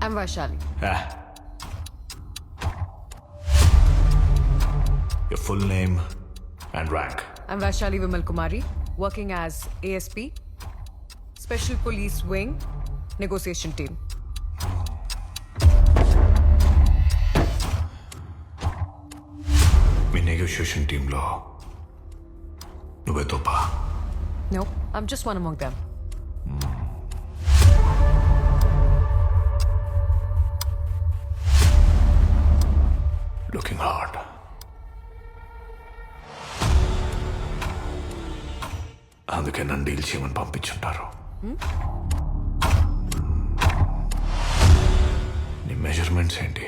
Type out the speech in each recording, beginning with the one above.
I'm Vaishali. Ah. Your full name and rank. I'm Vaishali Vimal Kumari, working as ASP, Special Police Wing, Negotiation Team. Me negotiation టీంలో నువ్వే తోపా No, I'm just one among them. Looking hard అందుకే నన్ను deal చేయమని పంపించుంటారు. నీ measurements ఏంటి?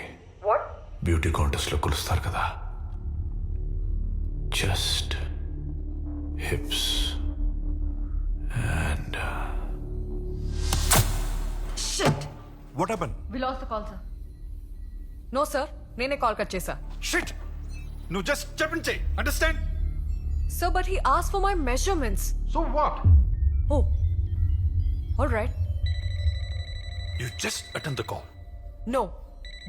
Beauty కాంటెస్ట్లో కొలుస్తారు కదా. Just hips and Shit! What happen We lost the call, sir. No, sir. నేనే కాల్ కట్ చేశా షిట్ నువ్వు just చెప్పించే understand Sir, but he asked for my measurements. So what Oh. All right. You just attend the call No.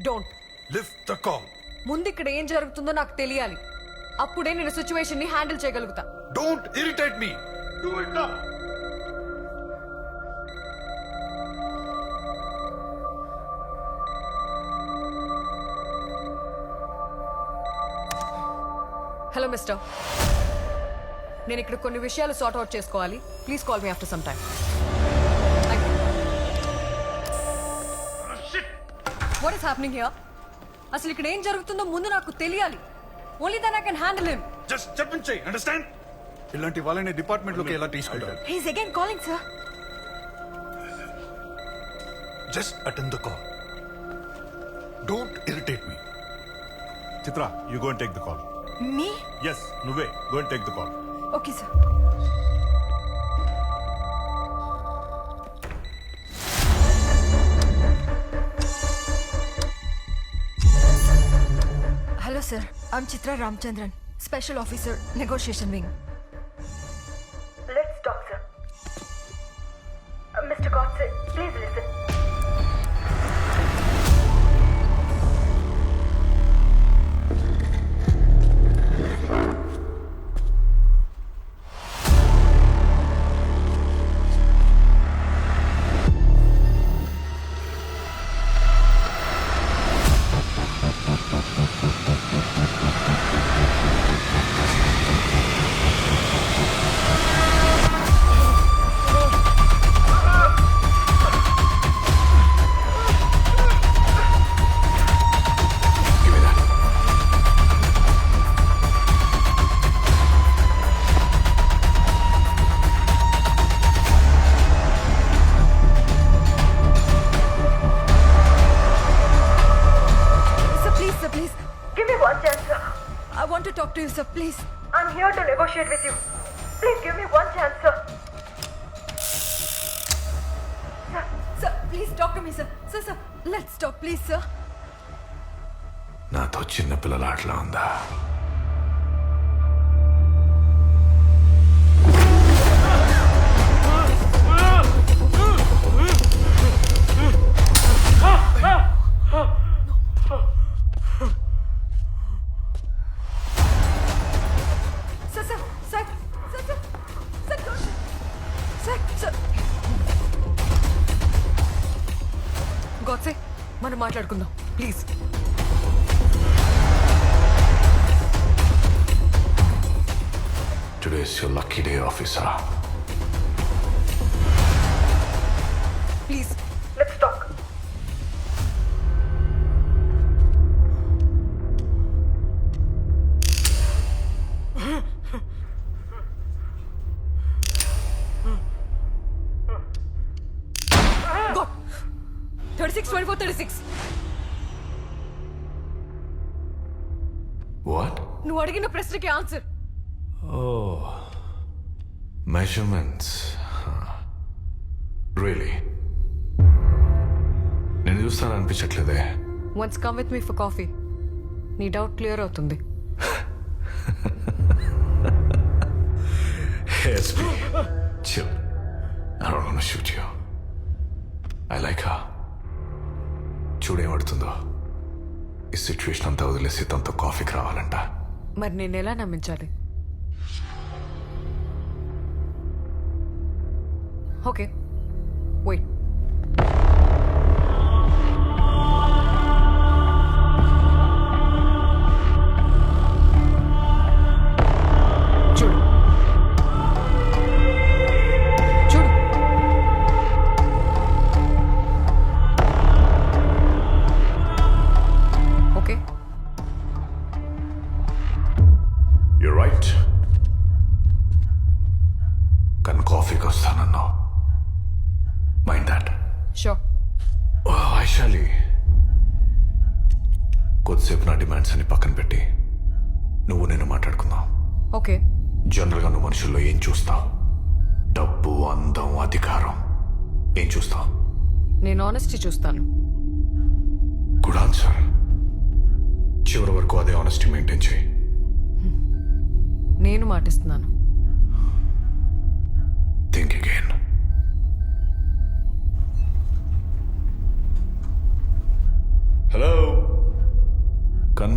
Don't. Lift the call ముందు ఇక్కడ ఏం జరుగుతుందో నాకు తెలియాలి అప్పుడే నేను సిచ్యువేషన్ని handle చేయగలుగుతా don't irritate me do it now hello mister. నేను ఇక్కడ కొన్ని విషయాలు సార్ట్ అవుట్ చేసుకోవాలి. Please call me after some time what is happening here అసలు ఇక్కడ ఏం జరుగుతుందో ముందు నాకు తెలియాలి. Only then I can handle him just చెప్పించే understand ఇలాంటి వాళ్ళని డిపార్ట్మెంట్లోకి ఎలా తీసుకుంటారు he's again calling sir just attend the call don't irritate me Chitra you gonna take the call me yes నువ్వే gonna take the call okay sir Hello, sir. I'm Chitra Ramchandran, Special Officer, Negotiation Wing. to talk to you, sir, please. I'm here to negotiate with you. Please give me one chance, sir. Sir, please talk to me, sir. Sir, sir, let's talk, please, sir. నాతో చిన్న పిల్లల ఆటలా ఉందా Sir, మనం మాట్లాడుకుందాం. Please. Today's your lucky day officer four thirty six what నువ్వు అడిగిన ప్రశ్నకి answer. Measurements really నేను చూస్తాను అనిపించట్లేదే. Once come with me for coffee నీ డౌట్ క్లియర్ అవుతుంది. Chill. I don't want to shoot you. I like her. చూడేమడుతుందో ఈ situation అంతా వదిలేసి తనతో కాఫీకి రావాలంట. మరి నేను ఎలా నమ్మించాలి? ఓకే. వెయిట్. కొద్దిసేపు నా డిమాండ్స్ అన్ని పక్కన పెట్టి నువ్వు నేను మాట్లాడుకుందాం. ఓకే. జనరల్గా నువ్వు మనుషుల్లో ఏం చూస్తావు? డబ్బు అందం అధికారం ఏం చూస్తావు? నేను ఆనెస్టీ చూస్తాను. గుడ్ ఆన్సర్ చివరి వరకు అదే ఆనెస్టీ మెయింటైన్ చేయి. నేను మాటిస్తున్నాను.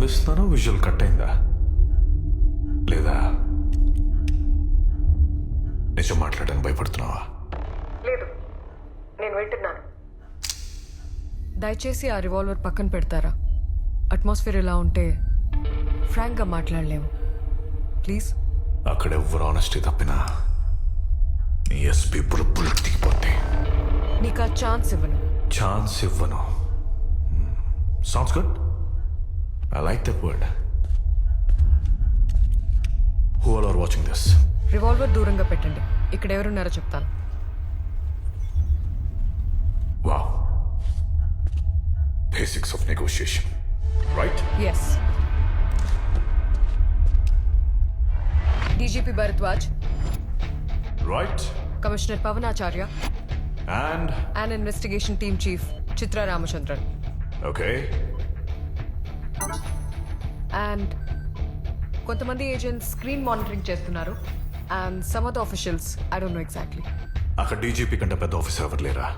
కనిపిస్తున్నాను విజువల్ కట్ అయిందా? లేదా? నిజం మాట్లాడడానికి భయపడుతున్నావా? లేదు. నేను వింటున్నాను. దయచేసి ఆ రివాల్వర్ పక్కన పెడతారా? అట్మాస్ఫియర్ ఇలా ఉంటే ఫ్రాంక్గా మాట్లాడలేము. ప్లీజ్. అక్కడ ఎవ్వరు ఆనెస్టీ తప్పినా నీ ఎస్పీ బుల్లెట్ దిగిపోతే నీకు ఆ ఛాన్స్ ఇవ్వను. ఛాన్స్ ఇవ్వను. Sounds good I like that word who all are watching this revolver దూరంగా పెట్టండి. ఇక్కడ ఎవరున్నారో చెప్తాను. Wow basics of negotiation right yes DGP Bharadwaj right commissioner Pavanacharya and and investigation team chief Chitra Ramachandran okay and కొంతమంది agents screen monitoring చేస్తున్నారు. And some of the officials I don't know exactly అక్కడ DGP కంటే పెద్ద officer ఎవరు లేరా?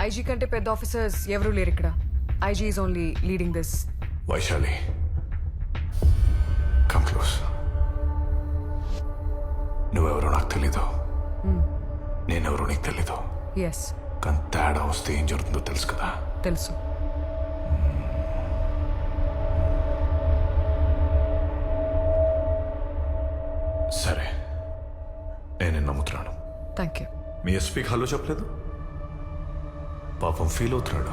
IG కంటే పెద్ద officers ఎవరూ లేరు ఇక్కడ. IG is only leading this Vaishali come close నువ్వెవరో నాకు తెలీదు. నేనెవరో నీకు తెలీదు. ఎస్ కానీ తేడా వస్తే ఏం జరుగుతుందో తెలుసు కదా? తెలుసు. ఎస్పీకి హలో చెప్పలేదు? పాపం ఫీల్ అవుతున్నాడు.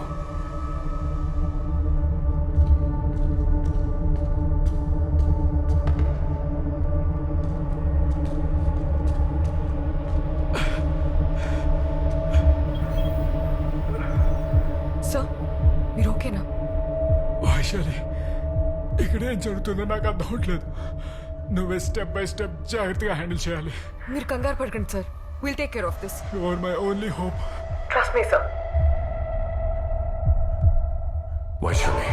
సార్ మీరు ఓకేనా వైశాలి ఇక్కడ ఏం జరుగుతుందో నాకు అర్థం అవట్లేదు. నువ్వే స్టెప్ బై స్టెప్ జాగ్రత్తగా హ్యాండిల్ చేయాలి. మీరు కంగారు పడకండి sir will take care of this you are my only hope trust me sir Vaishali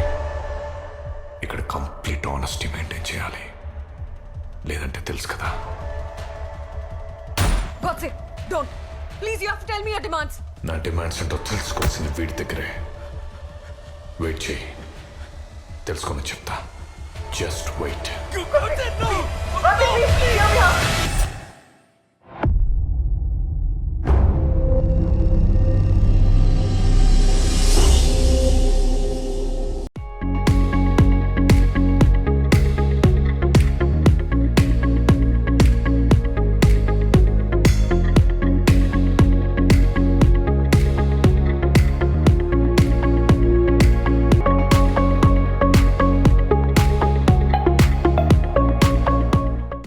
ఇక్కడ కంప్లీట్ ఆనెస్టీ మెయింటైన్ చేయాలి. లేదంటే తెలుసు కదా. It don't please you have to tell me your demands నా డిమాండ్స్ ఏంటో తెలుసుకోవాల్సింది వీడి దగ్గరే. వెయిట్ చేయి. తెలుసుకొని చెప్తా. Just wait Rocky, please, hear me out.